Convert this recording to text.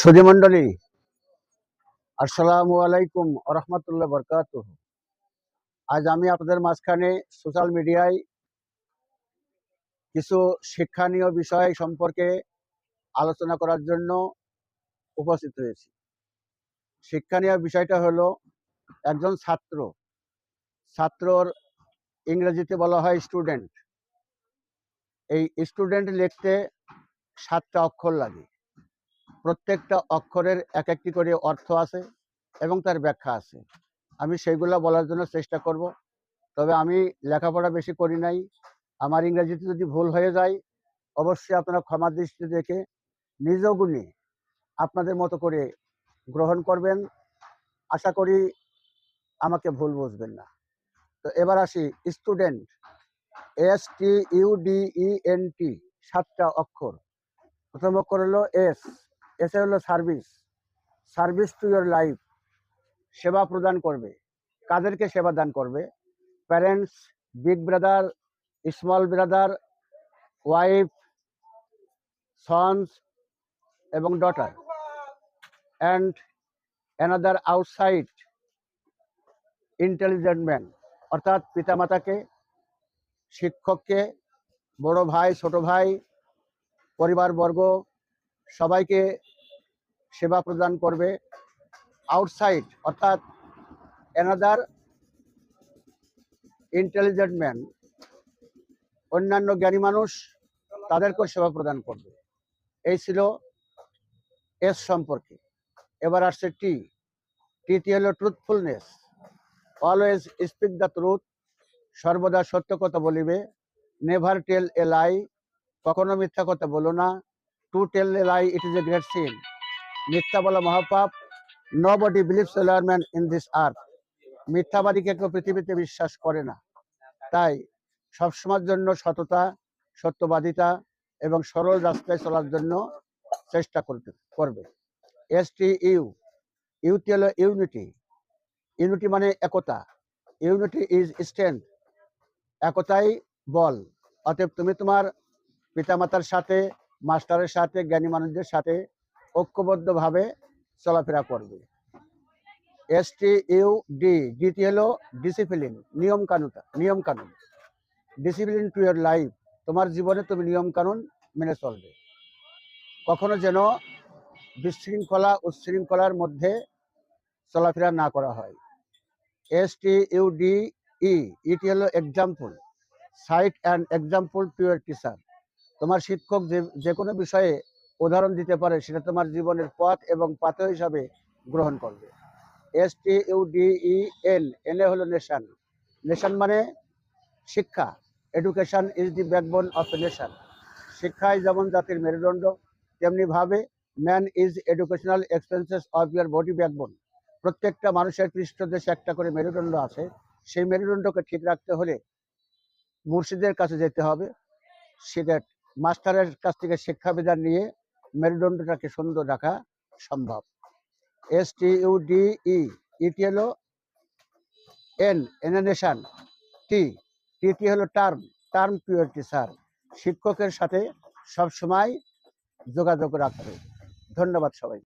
সুধীমণ্ডলী, আসসালামু আলাইকুম রহমতুল্লাহ বরকাত আজ আমি আপনাদের মাঝখানে সোশ্যাল মিডিয়ায় কিছু শিক্ষণীয় বিষয় সম্পর্কে আলোচনা করার জন্য উপস্থিত হয়েছি। শিক্ষণীয় বিষয়টা হলো, একজন ছাত্র, ছাত্রর ইংরেজিতে বলা হয় স্টুডেন্ট এই স্টুডেন্ট লিখতে সাতটা অক্ষর লাগে। প্রত্যেকটা অক্ষরের এক একটি করে অর্থ আছে এবং তার ব্যাখ্যা আছে। আমি সেইগুলো বলার জন্য চেষ্টা করব। তবে আমি লেখাপড়া বেশি করি নাই। আমার ইংরেজিতে যদি ভুল হয়ে যায়, অবশ্যই আপনারা ক্ষমা দৃষ্টি দেখে নিজ গুণে আপনাদের মতো করে গ্রহণ করবেন। আশা করি আমাকে ভুল বুঝবেন না। তো এবার আসি student S T U D E N T সাতটা অক্ষর। প্রথম অক্ষর হলো এস এস হলো service service to your life সেবা প্রদান করবে। কাদেরকে সেবা দান করবে? Parents big brother small brother wife sons এবং daughter and another outside intelligent man অর্থাৎ পিতামাতাকে, শিক্ষককে, বড় ভাই, ছোট ভাই, পরিবারবর্গ সবাইকে সেবা প্রদান করবে। আউটসাইড অর্থাৎ অ্যানাদার ইন্টেলিজেন্ট ম্যান অন্যান্য জ্ঞানী মানুষ, তাদেরকেও সেবা প্রদান করবে। এই ছিল এস সম্পর্কে। এবার আসছে টি টিটি হলো truthfulness always speak the truth সর্বদা সত্য কথা বলিবে। নেভার টেল এ লাই কখনো মিথ্যা কথা বলো না। Tell a lie it is a great sin মিথ্যা বলা মহাপাপ nobody believes man in this earth মিথ্যাবাদীকে কেউ পৃথিবীতে বিশ্বাস করে না। তাই সবসময়ের জন্য সততা, সত্যবাদিতা এবং সরল রাস্তায় চলার জন্য চেষ্টা করতে করবে। এস টি ইউ ইউটি হলো ইউনিটি ইউনিটি মানে একতা। ইউনিটি ইজ স্ট্রেংথ একতাই বল। অতএব তুমি তোমার পিতামাতার সাথে মাস্টারের সাথে, জ্ঞানী মানুষদের সাথে ঐক্যবদ্ধভাবে চলাফেরা করবে। S T U D D T হলো ডিসিপ্লিন নিয়ম কানুনটা নিয়ম কানুন ডিসিপ্লিন টু ইয়ার লাইফ তোমার জীবনে তুমি নিয়ম কানুন মেনে চলবে। কখনো যেন বিশৃঙ্খলা উচ্ছৃঙ্খলার মধ্যে চলাফেরা না করা হয়। S T U D E E T হলো example sight and example to your teacher তোমার শিক্ষক যে যে কোনো বিষয়ে উদাহরণ দিতে পারে, সেটা তোমার জীবনের পথ এবং পাথ হিসাবে গ্রহণ করবে। S T U D E N N A হলো নেশান। নেশান মানে শিক্ষা। Education is the backbone of a nation শিক্ষাই যেমন জাতির মেরুদণ্ড তেমনিভাবে man is educational expenses of your body backbone প্রত্যেকটা মানুষের পৃষ্ঠদেশে একটা করে মেরুদণ্ড আছে। সেই মেরুদণ্ডকে ঠিক রাখতে হলে মুর্শিদের কাছে যেতে হবে। সেটা মাস্টারের কাছ থেকে শিক্ষাবিধান নিয়ে মেরুদণ্ডটাকে সুন্দর রাখা সম্ভব। S T U D E E T হলো এন এনানেশন টি টিটি হলো টার্ম টার্ম পিওরিটি স্যার শিক্ষকের সাথে সবসময় যোগাযোগ রাখবে। ধন্যবাদ সবাই